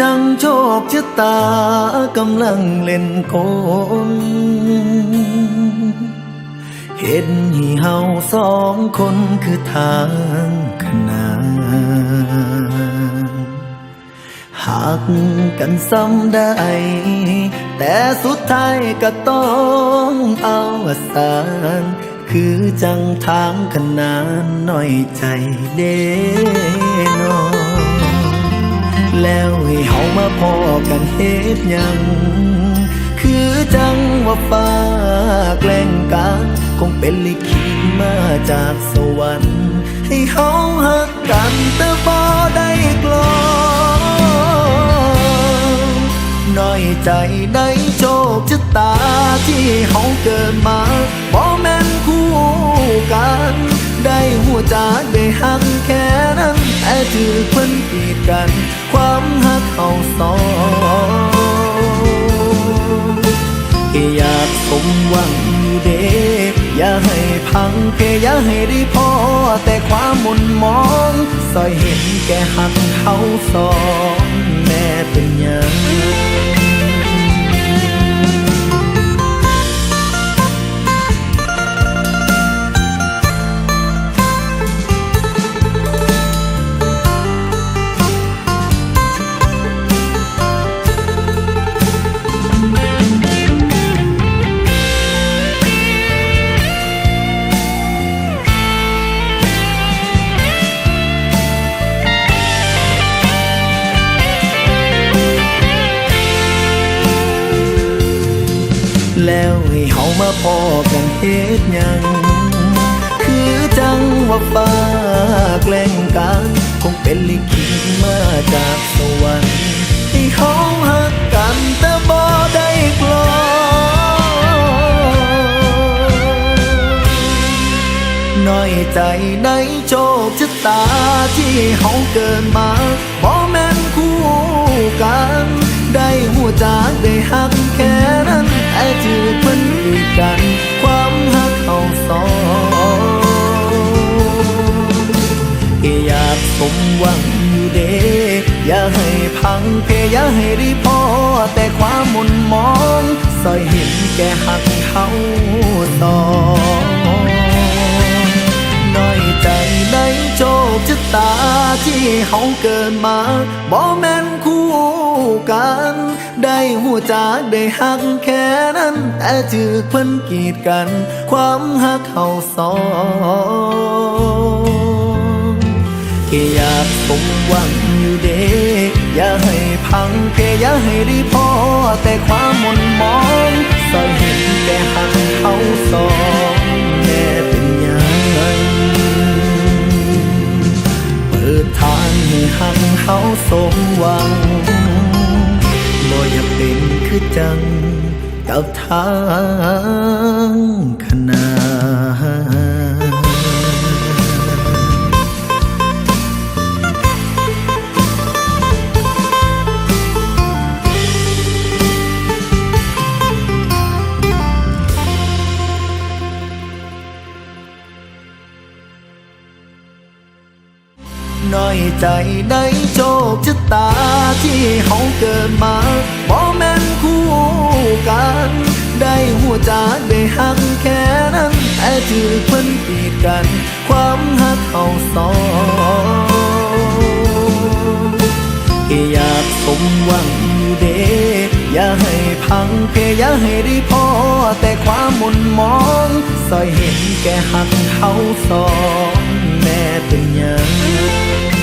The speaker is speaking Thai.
จังโชคชะตากำลังเล่นโกลเห็นห้เฮาสองคนคือทางขนานหากกันซ้ำได้ แต่สุดท้ายก็ต้องเอาสารคือจังทางขนานหน่อยใจเด้นอ แล้วให้เฮามาพอกันเฮ็ดหยังคือจังว่าฟ้าแกล้งกันคงเป็นลิขิตมาจากสวรรค์ ให้เฮาหักกันแต่บ่ได้กลอน้อยใจในโชคชะตาที่เฮาเกิดมา กัน ความหักเอาสองแค่อยากสมหวังอยู่เด็กอย่าให้พังแค่อย่าให้ได้พอ แต่ความหมุนมองสอยเห็นแก่หักเขาสองแม่เป็นยัง แล้วให้เฮามาพอกันเฮ็ดหยัง คือจังว่าฟ้าแกล้งกันคงเป็นลิขิตมาจากสวรรค์ให้เฮาหักกันแต่บ่ได้กลอน้อยใจในโชคชะตาที่เฮาเกิดมาบ่แม่ มหวังอยู่เดอย่าให้พังแค่อย่าให้ได้พอ แต่ความหมุนมองสอยเห็นแก่หักเขาสอน้อยใจในโชคชะตาที่เฮาเกิดมาบ่แม่นคู่กัน ได้หัวจากได้หักแค่นั้น แต่ถือเพิ่นกีดกัน ความหักเขาสอง แค่อยากสมหวังอยู่เด้อย่าให้พังแค่อย่าให้ได้พอ แต่ความมนมองสอยเห็นแก่หักเขาสองแม่เป็นยังเปิดทางให้หักเขาสมหวังบ่อยากเป็นคือจัง กับทางขนาน น้อยใจในโชคชะตาที่เฮาเกิดมาบ่แม่นคู่กัน ได้หัวจาได้หักแค่นั้นแต่ถือเพิ่นกีดกัน ความหักเขาสองอยากสมหวังอยู่เด้อย่าให้พังแค่อย่าให้ได้พอ แต่ความหมุนมองสอยเห็นแก่หักเขาสอง เป็นหยัง